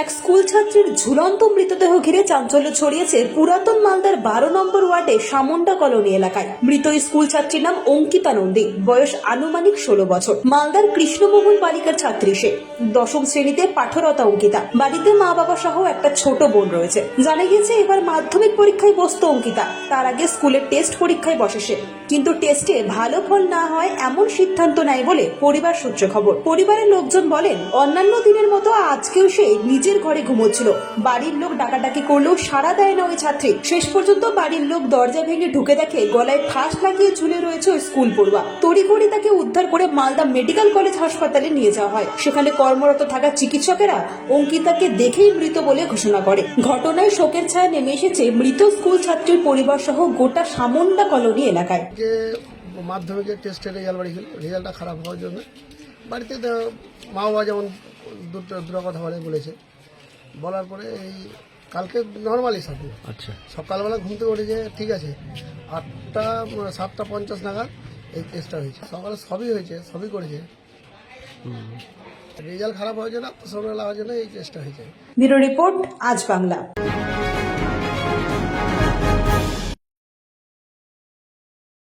এক স্কুল ছাত্রীর ঝুলন্ত মৃতদেহ ঘিরে চাঞ্চল্য ছড়িয়েছে পুরাতন মালদার বারো নম্বর ওয়ার্ডে সামন্ডা কলোনি এলাকায়। মৃত স্কুল ছাত্রীর নাম অঙ্কিতা নন্দী। বয়স আনুমানিক ষোলো বছর। মালদার কৃষ্ণমোহন বালিকার ছাত্রী সে। দশম শ্রেণীতে পাঠরতা অঙ্কিতা। বাড়িতে মা বাবা সহ একটা ছোট বোন রয়েছে। জানা গিয়েছে এবার মাধ্যমিক পরীক্ষায় বসতো অঙ্কিতা। তার আগে স্কুলের টেস্ট পরীক্ষায় বসে সে। কিন্তু টেস্টে ভালো ফল না হয় এমন সিদ্ধান্ত নেয় বলে পরিবার সূত্রে খবর। পরিবারের লোকজন বলেন, অন্যান্য দিনের মতো আজকেও সে নিজের ঘরে ঘুমোচ্ছিল। বাড়ির লোক ডাকাডাকি করলেও সাড়া দেয় না ওই ছাত্রী। শেষ পর্যন্ত বাড়ির লোক দরজা ভেঙে ঢুকে দেখে গলায় ফাঁস লাগিয়ে ঝুলে রয়েছে ওই স্কুল পড়ুয়া। তড়িঘড়ি তাকে উদ্ধার করে মালদা মেডিকেল কলেজ হাসপাতালে নিয়ে যাওয়া হয়। সেখানে কর্মরত থাকা চিকিৎসকেরা অঙ্কিতাকে দেখেই মৃত বলে ঘোষণা করে। ঘটনায় শোকের ছায়া নেমে এসেছে মৃত স্কুল ছাত্রীর পরিবার সহ গোটা সামন্ডা কলোনি এলাকায়। মাধ্যমিকের টেস্টের রেজাল্ট বাড়ি রেজাল্টটা খারাপ হওয়ার জন্য। বাড়িতে মা বাবা যেমন দুটো দুটো কথা বলে বলেছে। বলার পরে এই কালকে নর্মালি সব আচ্ছা। সকালবেলা ঘুম থেকে উঠেছে ঠিক আছে আটটা সাতটা পঞ্চাশ নাগাদ এই কেসটা হয়েছে। সকালে সবই হয়েছে সবই করেছে। রেজাল্ট খারাপ হওয়ার জন্য সকালবেলা হওয়ার জন্য এই চেষ্টা হয়েছে। ব্যুরো রিপোর্ট আজ বাংলা।